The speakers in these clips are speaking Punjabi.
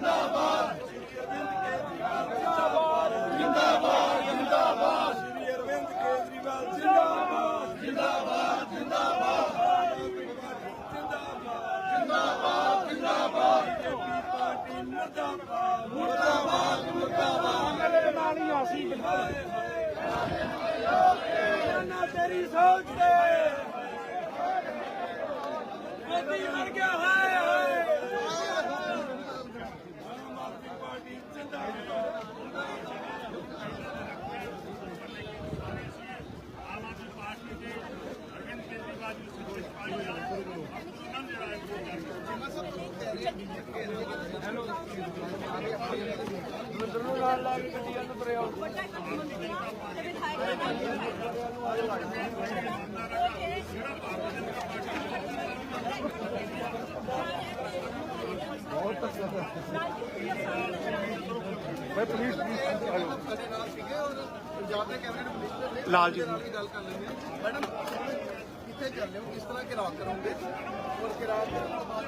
ਜਿੰਦਾਬਾਦ ਜਿੰਦਾਬਾਦ। ਸ਼੍ਰੀ ਅਰਵਿੰਦ ਕੇਜਰੀਵਾਲ ਜਿੰਦਾਬਾਦ ਜਿੰਦਾਬਾਦ ਜਿੰਦਾਬਾਦ ਜਿੰਦਾਬਾਦ ਜਿੰਦਾਬਾਦ ਬੀਜੇਪੀ ਪਾਰਟੀ ਮੁਰਦਾਬਾਦ ਮੁਰਦਾਬਾਦ ਮੁਰਦਾਬਾਦ ਮੇਰੇ ਨਾਲ ਹੀ ਆਸੀ ਨਾ ਤੇਰੀ ਸੋਚ ਤੇ ਮੋਦੀ ਮਰ ਗਿਆ ਹਾਏ ਹਾਏ ਮੰਦਰ ਨੂੰ ਨਾਲ ਲਾ ਕੇ ਗੱਡੀ ਅੰਦਰ ਪਰੇ ਆਓ ਪਾਰਟੀ ਜਿੰਦਾਬਾਦ ਲਾਲ ਜੀ ਨਾਲ ਵੀ ਗੱਲ ਕਰ ਲੈਂਦੇ ਹਾਂ ਮੈਡਮ ਕਿੱਥੇ ਚੱਲੇ ਹੋ? ਕਿਸ ਤਰ੍ਹਾਂ ਘਿਰਾਓ ਕਰੋਗੇ? ਔਰ ਘਿਰਾਓ ਕਰਨ ਤੋਂ ਬਾਅਦ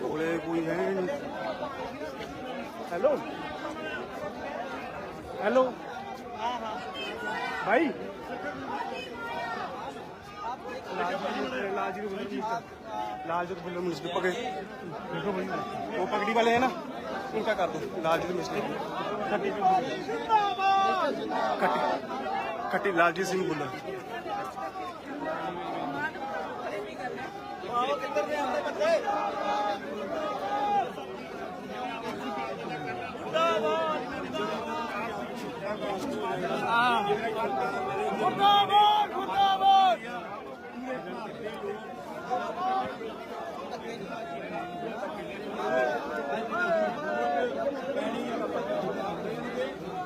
ਕੋਲੇ ਕੋਈ ਹੈ ਨਹੀਂ। ਹੈਲੋ? ਹੈਲੋ? ਭਾਈ ਲਾਲ भाई लालजीत बिल्लो म्यूनसिपल पकड़ वो पगड़ी वाले हैं ना उनका कर दो लालजीत म्यूनसिपल खट्टी खट्टी लालजीत सिंह बुल्लो आओ किधर ने आते बच्चे ਮੁਰਦਾਬਾਦ ਮੁਰਦਾਬਾਦ।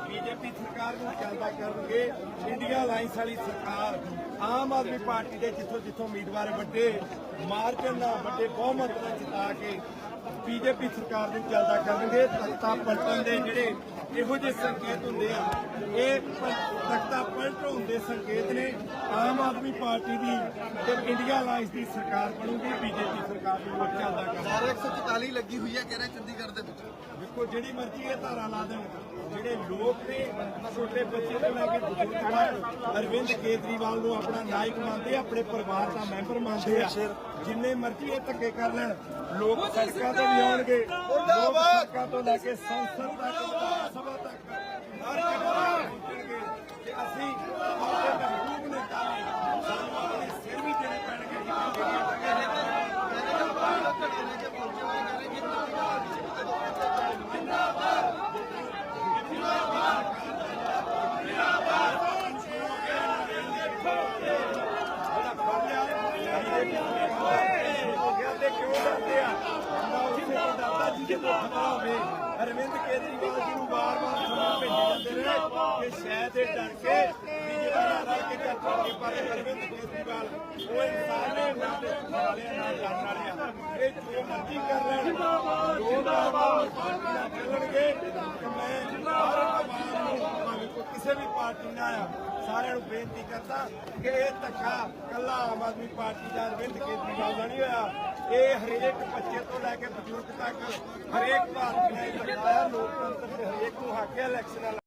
ਬੀਜੇਪੀ ਸਰਕਾਰ ਨੂੰ ਚੱਲਦਾ ਕਰਨਗੇ ਇੰਡੀਆ ਅਲਾਈਅੰਸ ਵਾਲੀ ਸਰਕਾਰ। ਆਮ ਆਦਮੀ ਪਾਰਟੀ ਦੇ ਜਿੱਥੋਂ ਜਿੱਥੋਂ ਉਮੀਦਵਾਰ ਵੱਡੇ ਮਾਰਜਨ ਨਾਲ ਵੱਡੇ ਬਹੁਮਤ ਨਾਲ ਜਿਤਾ ਕੇ ਬੀਜੇਪੀ ਸਰਕਾਰ ਨੂੰ ਚੱਲਦਾ ਕਰਨਗੇ ਤਖਤਾ ਪਲਟਣ ਦੇ ਜਿਹੜੇ ਇਹੋ ਜਿਹੇ ਸੰਕੇਤ ਹੁੰਦੇ ਆ ਇਹ ਤਖਤਾ ਪਲਟ ਹੁੰਦੇ ਸੰਕੇਤ ਨੇ ਆਮ ਆਦਮੀ ਪਾਰਟੀ ਦੀ ਤੇ ਇੰਡੀਆ ਅਲਾਈਅੰਸ ਦੀ ਸਰਕਾਰ ਬਣੂਗੀ ਬੀਜੇਪੀ ਸਰਕਾਰ ਨੂੰ ਚੱਲਦਾ ਕਰਨਗੇ। ਸਾਰਾ 144 ਲੱਗੀ ਹੋਈ ਹੈ ਕਹਿ ਰਹੇ ਚੰਡੀਗੜ੍ਹ ਦੇ ਵਿੱਚ। ਦੇਖੋ ਜਿਹੜੀ ਮਰਜ਼ੀ ਇਹ ਧਾਰਾ ਲਾ ਦੇਣ ਜਿਹੜੇ ਲੋਕ ਨੇ ਛੋਟੇ ਬੱਚੇ ਤੋਂ ਲੈ ਕੇ ਬਜ਼ੁਰਗ ਅਰਵਿੰਦ ਕੇਜਰੀਵਾਲ ਨੂੰ ਆਪਣਾ ਨਾਇਕ ਮੰਨਦੇ ਆ ਆਪਣੇ ਪਰਿਵਾਰ ਦਾ ਮੈਂਬਰ ਮੰਨਦੇ ਆ। ਜਿੰਨੇ ਮਰਜ਼ੀ ਇਹ ਧੱਕੇ ਕਰ ਲੈਣ ਲੋਕ ਸੜਕਾਂ ਤੇ ਵੀ ਆਉਣਗੇ ਲੋਕ ਸੜਕਾਂ ਤੋਂ ਲੈ ਕੇ ਸੰਸਦ ਤੱਕ ਵਿਧਾਨ ਸਭਾ ਤੱਕ ਹਰ ਜਗ੍ਹਾ ਤੇ ਪਹੁੰਚਣਗੇ ਕਿ ਅਸੀਂ ਆਪਣੇ ਮਹਿਬੂਬ ਨੇ ਕਹਾ ਸਾਨੂੰ ਆਪਣੇ ਸਿਰ ਵੀ ਦੇਣੇ ਪੈਣਗੇ ਅਰਵਿੰਦ ਕੇਜਰੀਵਾਲ ਜੀ ਨੂੰ ਵਾਰ-ਵਾਰ ਸੁਣਾ ਭੇਜੇ ਜਾਂਦੇ ਨੇ ਕਿ ਸ਼ਾਇਦ ਇਹ ਡਰ ਕੇ ਬੀਜੇਪੀ ਕਿਸੇ ਵੀ ਪਾਰਟੀ ਨਾਲ ਆ ਸਾਰਿਆਂ ਨੂੰ ਬੇਨਤੀ ਕਰਦਾ ਕਿ ਇਹ ਧੱਕਾ ਕੱਲਾ ਆਮ ਆਦਮੀ ਪਾਰਟੀ ਦਾ ਅਰਵਿੰਦ ਕੇਜਰੀਵਾਲ ਦਾ ਨਹੀਂ ਹੋਇਆ। ਇਹ ਹਰੇਕ ਬੱਚੇ ਤੋਂ ਲੈ ਕੇ ਬਜ਼ੁਰਗ ਤੱਕ ਹਰੇਕ ਭਾਰਤੀ ਨੇ ਇਹ ਲੋਕਤੰਤਰ ਦੇ ਹਰੇਕ ਨੂੰ ਹੱਕ ਹੈ ਇਲੈਕਸ਼ਨ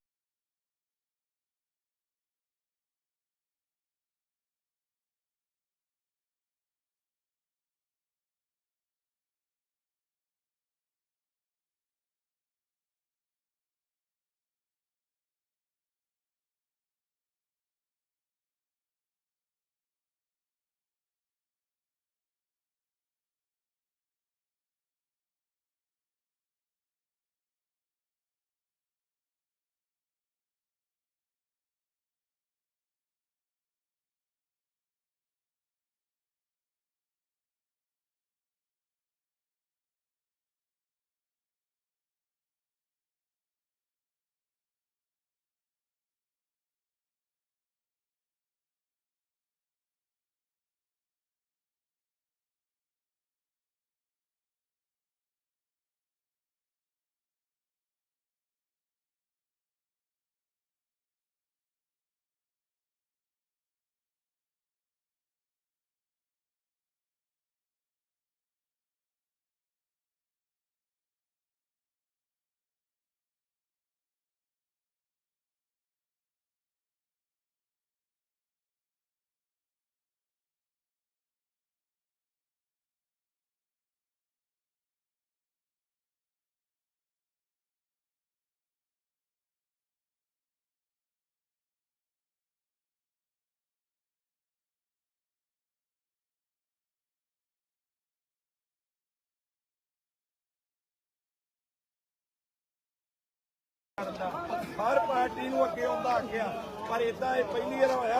ਹਰ ਪਾਰਟੀ ਨੂੰ ਅੱਗੇ ਆਉਂਦਾ ਆਖਿਆ, ਪਰ ਇਦਾਂ ਇਹ ਪਹਿਲੀ ਵਾਰ ਹੋਇਆ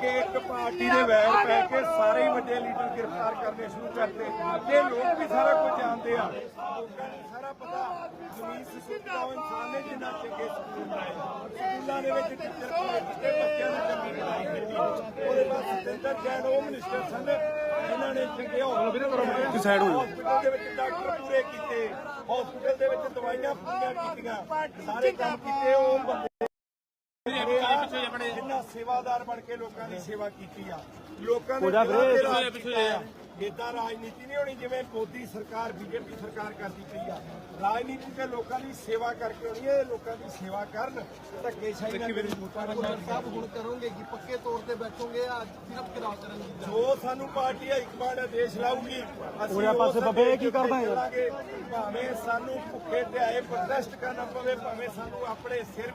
ਕਿ ਇੱਕ ਪਾਰਟੀ ਦੇ ਵੈਰ ਪੈ ਕੇ ਸਾਰੇ ਹੀ ਵੱਡੇ ਲੀਡਰ ਗ੍ਰਿਫਤਾਰ ਕਰਨੇ ਸ਼ੁਰੂ ਕਰਤੇ। ਤੇ ਲੋਕ ਵੀ ਸਾਰਾ ਕੁਝ ਜਾਣਦੇ ਆ। ਲੋਕਾਂ ਨੂੰ ਸਾਰਾ ਪਤਾ। ਜ਼ਮੀਨ ਸੁਸੁੱਤਾ ਉਹ ਇਨਸਾਨ ਨੇ ਜਿੰਨਾ ਚੰਗੇ ਸਕੂਲ ਬਣਾਏ। ਸਕੂਲਾਂ ਦੇ ਵਿੱਚ ਟੀਚਰ ਪੜ੍ਹਾਏ ਬੱਚਿਆਂ ਨੂੰ ਚੰਗੀ ਪੜ੍ਹਾਈ ਦਿੱਤੀ ਉਹਦੇ ਬਾਅਦ ਸਤਿੰਦਰ ਜੈਨ, ਉਹ ਮਿਨਿਸਟਰ ਸਨ। ਜਿਨ੍ਹਾਂ ਨੇ ਚੰਗੇ ਹਸਪੀਟਲ side ਹੋ ਜਾਓ। ਹਸਪੀਟਲ ਦੇ ਵਿੱਚ ਡਾਕਟਰ ਪੂਰੇ ਕੀਤੇ। ਹਸਪੀਟਲ ਦੇ ਵਿੱਚ ਦਵਾਈਆਂ ਪੂਰੀਆਂ ਕੀਤੀਆਂ। ਸਾਰੇ ਕੰਮ ਕੀਤੇ ਉਹ ਬੰਦੇ। ਜਿੰਨਾ ਸੇਵਾਦਾਰ ਬਣ ਕੇ ਲੋਕਾਂ ਦੀ ਸੇਵਾ ਕੀਤੀ ਆ। ਲੋਕਾਂ ਦੇ ਪਿੱਛੇ ਪਿੱਛੇ ਆ। ਇਦਾਂ ਰਾਜਨੀਤੀ ਨਹੀਂ ਹੋਣੀ ਜਿਵੇਂ ਮੋਦੀ ਸਰਕਾਰ ਬੀਜੇਪੀ ਸਰਕਾਰ ਕਰਦੀ ਪਈ ਆ ਰਾਜਨੀਤੀ ਤੇ ਲੋਕਾਂ ਦੀ ਸੇਵਾ ਕਰਕੇ ਹੋਣੀ ਹੈ ਲੋਕਾਂ ਦੀ ਸੇਵਾ ਕਰਨ ਧੱਕੇ ਸ਼ਾਹੀ ਨਾਲ ਮੇਰੀ ਭੁੱਲਰ ਮੰਗਣ ਸਾਹਿਬ ਹੁਣ ਕਰੋਗੇ ਕਿ ਪੱਕੇ ਤੌਰ ਤੇ ਬੈਠੋਗੇ ਆ ਸਿਰਫ ਘਿਰਾਓ ਕਰਨ ਦੀ ਜੋ ਸਾਨੂੰ ਪਾਰਟੀ ਹਾਈਕਮਾਂਡ ਆਦੇਸ਼ ਲਾਊਗੀ ਅਸੀਂ ਉਰੇ ਪਾਸੇ ਬੱਬੇ ਕੀ ਕਰਦਾ? ਚੱਲਾਂਗੇ। ਭਾਵੇਂ ਸਾਨੂੰ ਭੁੱਖੇ ਤੇ ਆਏ ਪ੍ਰੋਟੈਸਟ ਕਰਨਾ ਪਵੇ ਭਾਵੇਂ ਸਾਨੂੰ ਆਪਣੇ ਸਿਰ